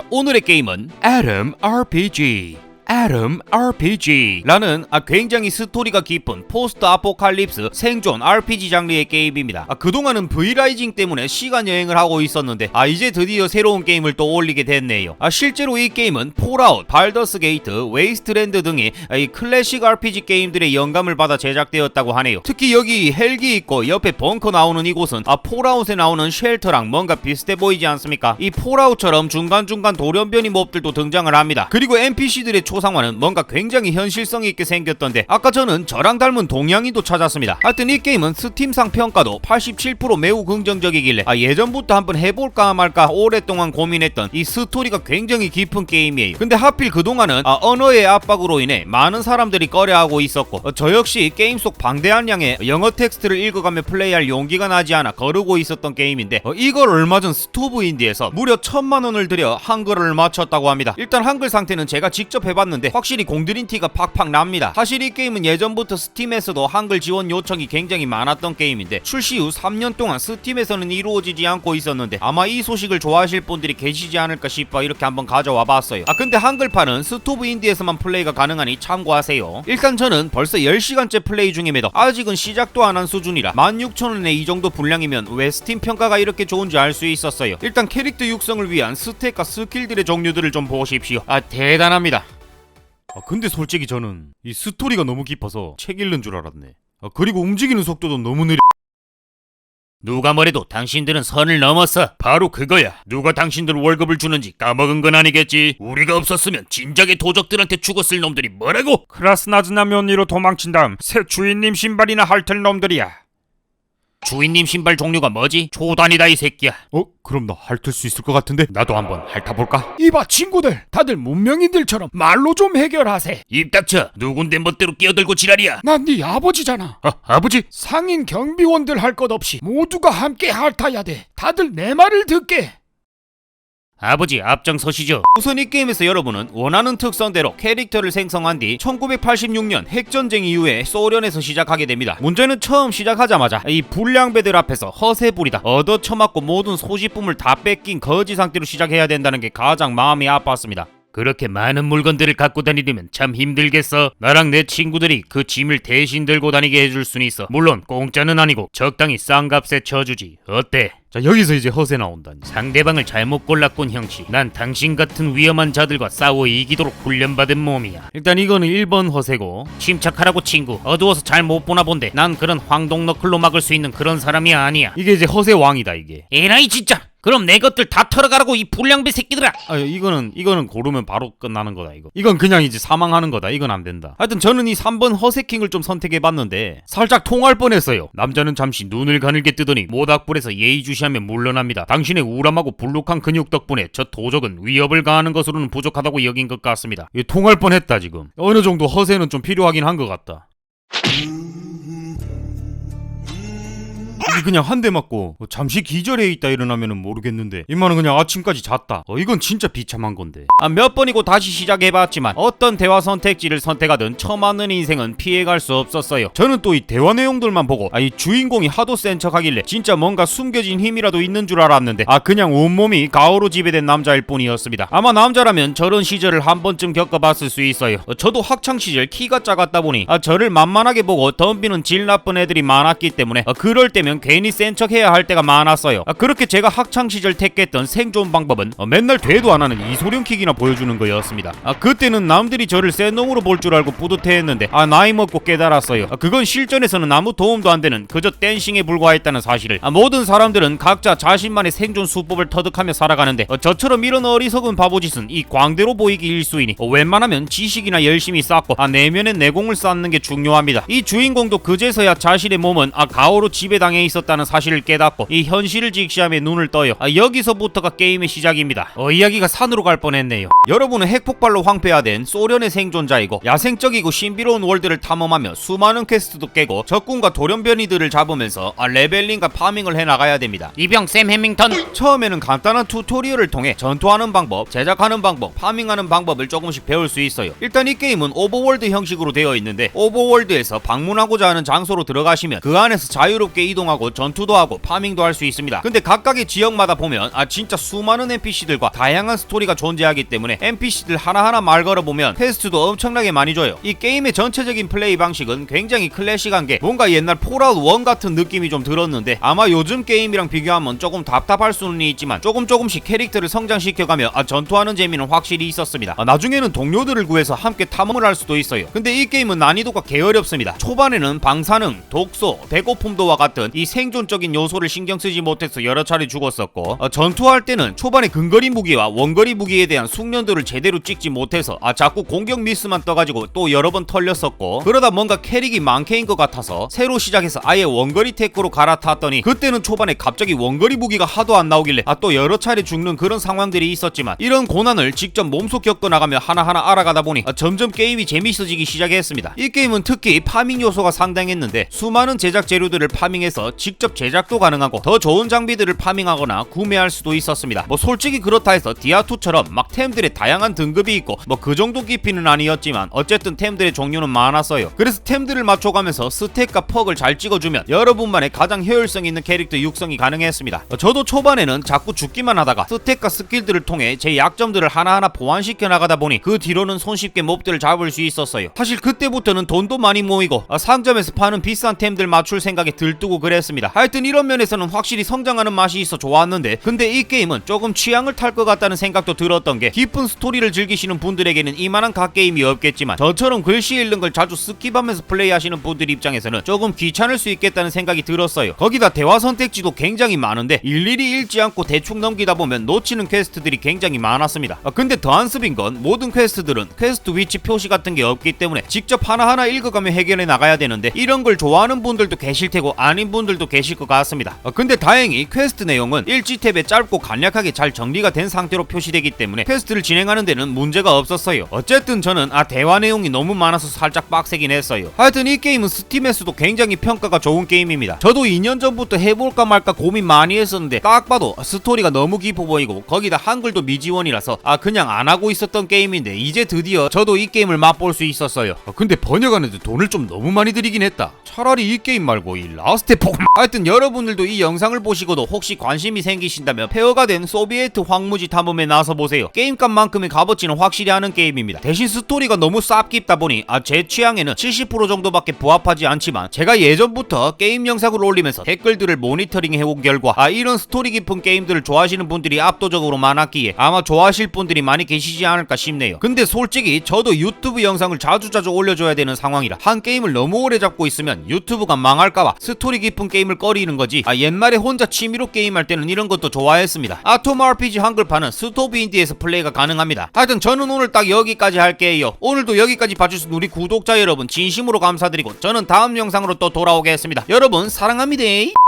자, 오늘의 게임은 Atom RPG. Atom RPG라는 아, 굉장히 스토리가 깊은 포스트 아포칼립스 생존 RPG 장르의 게임입니다. 아, 그동안은 V라이징 때문에 시간 여행을 하고 있었는데 아 이제 드디어 새로운 게임을 또 올리게 됐네요. 아 실제로 이 게임은 폴아웃, 발더스 게이트, 웨이스트랜드 등의 아, 이 클래식 RPG 게임들의 영감을 받아 제작되었다고 하네요. 특히 여기 헬기 있고 옆에 벙커 나오는 이곳은 아 폴아웃에 나오는 쉘터랑 뭔가 비슷해 보이지 않습니까? 이 폴아웃처럼 중간중간 돌연변이 몹들도 등장을 합니다. 그리고 NPC들의 초 상화는 뭔가 굉장히 현실성 있게 생겼던데 아까 저는 저랑 닮은 동양인도 찾았습니다. 하여튼 이 게임은 스팀상 평가도 87% 매우 긍정적이길래 아 예전부터 한번 해볼까 말까 오랫동안 고민했던 이 스토리가 굉장히 깊은 게임이에요. 근데 하필 그동안은 아, 언어의 압박으로 인해 많은 사람들이 꺼려하고 있었고 어, 저 역시 게임 속 방대한 양의 영어 텍스트를 읽어가며 플레이할 용기가 나지 않아 거르고 있었던 게임인데 어, 이걸 얼마 전 스토브 인디에서 무려 천만 원을 들여 한글을 맞췄다고 합니다. 일단 한글 상태는 제가 직접 해봤는데 확실히 공들인 티가 팍팍 납니다. 사실 이 게임은 예전부터 스팀에서도 한글 지원 요청이 굉장히 많았던 게임인데 출시 후 3년 동안 스팀에서는 이루어지지 않고 있었는데 아마 이 소식을 좋아하실 분들이 계시지 않을까 싶어 이렇게 한번 가져와 봤어요. 아 근데 한글판은 스토브 인디에서만 플레이가 가능하니 참고하세요. 일단 저는 벌써 10시간째 플레이 중임에도 아직은 시작도 안 한 수준이라 16,000원에 이 정도 분량이면 왜 스팀 평가가 이렇게 좋은지 알 수 있었어요. 일단 캐릭터 육성을 위한 스탯과 스킬들의 종류들을 좀 보십시오. 아 대단합니다. 아, 근데 솔직히 저는 이 스토리가 너무 깊어서 책 읽는 줄 알았네. 아, 그리고 움직이는 속도도 너무 느려. 누가 뭐래도 당신들은 선을 넘었어. 바로 그거야. 누가 당신들 월급을 주는지 까먹은 건 아니겠지. 우리가 없었으면 진작에 도적들한테 죽었을 놈들이 뭐라고? 크라스나즈나 면리로 도망친 다음 새 주인님 신발이나 핥을 놈들이야. 주인님 신발 종류가 뭐지? 초단이다 이 새끼야. 어? 그럼 나 핥을 수 있을 것 같은데? 나도 한번 핥아볼까? 이봐 친구들 다들 문명인들처럼 말로 좀 해결하세. 입 닥쳐. 누군데 멋대로 끼어들고 지랄이야. 난 네 아버지잖아. 아, 아버지? 상인 경비원들 할 것 없이 모두가 함께 핥아야 돼. 다들 내 말을 듣게. 아버지 앞장서시죠. 우선 이 게임에서 여러분은 원하는 특성대로 캐릭터를 생성한 뒤 1986년 핵전쟁 이후에 소련에서 시작하게 됩니다. 문제는 처음 시작하자마자 이 불량배들 앞에서 허세 부리다 얻어 처맞고 모든 소지품을 다 뺏긴 거지 상태로 시작해야 된다는 게 가장 마음이 아팠습니다. 그렇게 많은 물건들을 갖고 다니려면 참 힘들겠어. 나랑 내 친구들이 그 짐을 대신 들고 다니게 해줄 수는 있어. 물론 공짜는 아니고 적당히 싼 값에 쳐주지. 어때? 자 여기서 이제 허세 나온다니. 상대방을 잘못 골랐군 형씨. 난 당신 같은 위험한 자들과 싸워 이기도록 훈련받은 몸이야. 일단 이거는 1번 허세고 침착하라고 친구. 어두워서 잘 못 보나 본데 난 그런 황동 너클로 막을 수 있는 그런 사람이 아니야. 이게 이제 허세 왕이다 이게. 에라이 진짜. 그럼 내 것들 다 털어가라고 이 불량배 새끼들아. 아 이거는 이거는 고르면 바로 끝나는 거다 이거. 이건 그냥 이제 사망하는 거다. 이건 안 된다. 하여튼 저는 이 3번 허세킹을 좀 선택해 봤는데 살짝 통할 뻔했어요. 남자는 잠시 눈을 가늘게 뜨더니 모닥불에서 예의주시하며 물러납니다. 당신의 우람하고 불룩한 근육 덕분에 저 도적은 위협을 가하는 것으로는 부족하다고 여긴 것 같습니다. 이 통할 뻔했다 지금. 어느 정도 허세는 좀 필요하긴 한 것 같다. 그냥 한 대 맞고 뭐 잠시 기절해 있다 일어나면은 모르겠는데 이만은 그냥 아침까지 잤다. 어 이건 진짜 비참한 건데. 아 몇 번이고 다시 시작해봤지만 어떤 대화 선택지를 선택하든 처맞는 인생은 피해갈 수 없었어요. 저는 또 이 대화 내용들만 보고 아 이 주인공이 하도 센 척하길래 진짜 뭔가 숨겨진 힘이라도 있는 줄 알았는데 아 그냥 온몸이 가오로 지배된 남자일 뿐이었습니다. 아마 남자라면 저런 시절을 한 번쯤 겪어봤을 수 있어요. 어, 저도 학창 시절 키가 작았다 보니 아 저를 만만하게 보고 덤비는 질 나쁜 애들이 많았기 때문에 아, 그럴 때면 괜히 센 척 해야 할 때가 많았어요. 아, 그렇게 제가 학창 시절 택했던 생존 방법은 어, 맨날 되도 안 하는 이소룡 킥이나 보여주는 거였습니다. 아, 그때는 남들이 저를 센 놈으로 볼 줄 알고 뿌듯해했는데 아 나이 먹고 깨달았어요. 아, 그건 실전에서는 아무 도움도 안 되는 그저 댄싱에 불과했다는 사실을. 아, 모든 사람들은 각자 자신만의 생존 수법을 터득하며 살아가는데 어, 저처럼 이런 어리석은 바보짓은 이 광대로 보이기 일수이니 어, 웬만하면 지식이나 열심히 쌓고 아 내면의 내공을 쌓는 게 중요합니다. 이 주인공도 그제서야 자신의 몸은 아 가오로 지배당해 있었다는 사실을 깨닫고 이 현실을 직시하며 눈을 떠요. 아, 여기서부터가 게임의 시작입니다. 어, 이야기가 산으로 갈 뻔했네요. 여러분은 핵폭발로 황폐화된 소련의 생존자이고 야생적이고 신비로운 월드를 탐험하며 수많은 퀘스트도 깨고 적군과 돌연변이들을 잡으면서 아, 레벨링과 파밍을 해나가야 됩니다. 이병 샘 해밍턴 처음에는 간단한 튜토리얼을 통해 전투하는 방법, 제작하는 방법, 파밍하는 방법을 조금씩 배울 수 있어요. 일단 이 게임은 오버월드 형식으로 되어 있는데 오버월드에서 방문하고자 하는 장소로 들어가시면 그 안에서 자유롭게 이동하 이동 하고 전투도 하고 파밍도 할 수 있습니다. 근데 각각의 지역마다 보면 아 진짜 수많은 NPC들과 다양한 스토리가 존재하기 때문에 NPC들 하나하나 말 걸어보면 퀘스트도 엄청나게 많이 줘요. 이 게임의 전체적인 플레이 방식은 굉장히 클래식한 게 뭔가 옛날 폴아웃 1 같은 느낌이 좀 들었는데 아마 요즘 게임이랑 비교하면 조금 답답할 수는 있지만 조금 조금씩 캐릭터를 성장시켜가며 아, 전투하는 재미는 확실히 있었습니다. 아, 나중에는 동료들을 구해서 함께 탐험을 할 수도 있어요. 근데 이 게임은 난이도가 개어렵습니다. 초반에는 방사능, 독소, 배고픔도와 같은 이 생존적인 요소를 신경 쓰지 못해서 여러 차례 죽었었고 어, 전투할 때는 초반에 근거리 무기와 원거리 무기에 대한 숙련도를 제대로 찍지 못해서 아 자꾸 공격 미스만 떠가지고 또 여러 번 털렸었고 그러다 뭔가 캐릭이 망캐인 것 같아서 새로 시작해서 아예 원거리 테크로 갈아탔더니 그때는 초반에 갑자기 원거리 무기가 하도 안 나오길래 아 또 여러 차례 죽는 그런 상황들이 있었지만 이런 고난을 직접 몸소 겪어 나가며 하나하나 알아가다 보니 아, 점점 게임이 재밌어지기 시작했습니다. 이 게임은 특히 파밍 요소가 상당했는데 수많은 제작 재료들을 파밍해서 직접 제작도 가능하고 더 좋은 장비들을 파밍하거나 구매할 수도 있었습니다. 뭐 솔직히 그렇다 해서 디아2처럼 막 템들의 다양한 등급이 있고 뭐 그 정도 깊이는 아니었지만 어쨌든 템들의 종류는 많았어요. 그래서 템들을 맞춰가면서 스택과 퍽을 잘 찍어주면 여러분만의 가장 효율성 있는 캐릭터 육성이 가능했습니다. 어, 저도 초반에는 자꾸 죽기만 하다가 스택과 스킬들을 통해 제 약점들을 하나하나 보완시켜 나가다 보니 그 뒤로는 손쉽게 몹들을 잡을 수 있었어요. 사실 그때부터는 돈도 많이 모이고 아, 상점에서 파는 비싼 템들 맞출 생각에 들뜨고 그랬 습니다. 하여튼 이런 면에서는 확실히 성장하는 맛이 있어 좋았는데 근데 이 게임은 조금 취향을 탈 것 같다는 생각도 들었던 게 깊은 스토리를 즐기시는 분들에게는 이만한 갓게임이 없겠지만 저처럼 글씨 읽는 걸 자주 스킵하면서 플레이하시는 분들 입장에서는 조금 귀찮을 수 있겠다는 생각이 들었어요. 거기다 대화 선택지도 굉장히 많은데 일일이 읽지 않고 대충 넘기다 보면 놓치는 퀘스트들이 굉장히 많았습니다. 아, 근데 더 안습인 건 모든 퀘스트들은 퀘스트 위치 표시 같은 게 없기 때문에 직접 하나하나 읽어가며 해결해 나가야 되는데 이런 걸 좋아하는 분들도 계실 테고 아닌 분들도 계실 것 같습니다. 아, 근데 다행히 퀘스트 내용은 일지 탭에 짧고 간략하게 잘 정리가 된 상태로 표시되기 때문에 퀘스트를 진행하는 데는 문제가 없었어요. 어쨌든 저는 아 대화 내용이 너무 많아서 살짝 빡세긴 했어요. 하여튼 이 게임은 스팀에서도 굉장히 평가가 좋은 게임입니다. 저도 2년 전부터 해볼까 말까 고민 많이 했었는데 딱 봐도 스토리가 너무 깊어 보이고 거기다 한글도 미지원이라서 아 그냥 안 하고 있었던 게임인데 이제 드디어 저도 이 게임을 맛볼 수 있었어요. 아, 근데 번역하는데 돈을 좀 너무 많이 들이긴 했다. 차라리 이 게임 말고 이 라스트 폭 하여튼 여러분들도 이 영상을 보시고도 혹시 관심이 생기신다면 폐허가 된 소비에트 황무지 탐험에 나서 보세요. 게임값만큼의 값어치는 확실히 하는 게임입니다. 대신 스토리가 너무 쌉 깊다 보니 아 제 취향에는 70% 정도밖에 부합하지 않지만 제가 예전부터 게임 영상을 올리면서 댓글들을 모니터링 해온 결과 아 이런 스토리 깊은 게임들을 좋아하시는 분들이 압도적으로 많았기에 아마 좋아하실 분들이 많이 계시지 않을까 싶네요. 근데 솔직히 저도 유튜브 영상을 자주자주 올려줘야 되는 상황이라 한 게임을 너무 오래 잡고 있으면 유튜브가 망할까봐 스토리 깊은 게임을 꺼리는 거지 아 옛날에 혼자 취미로 게임할 때는 이런 것도 좋아했습니다. 아톰 RPG 한글판은 스토브 인디에서 플레이가 가능합니다. 하여튼 저는 오늘 딱 여기까지 할게요. 오늘도 여기까지 봐주신 우리 구독자 여러분 진심으로 감사드리고 저는 다음 영상으로 또 돌아오겠습니다. 여러분 사랑합니다.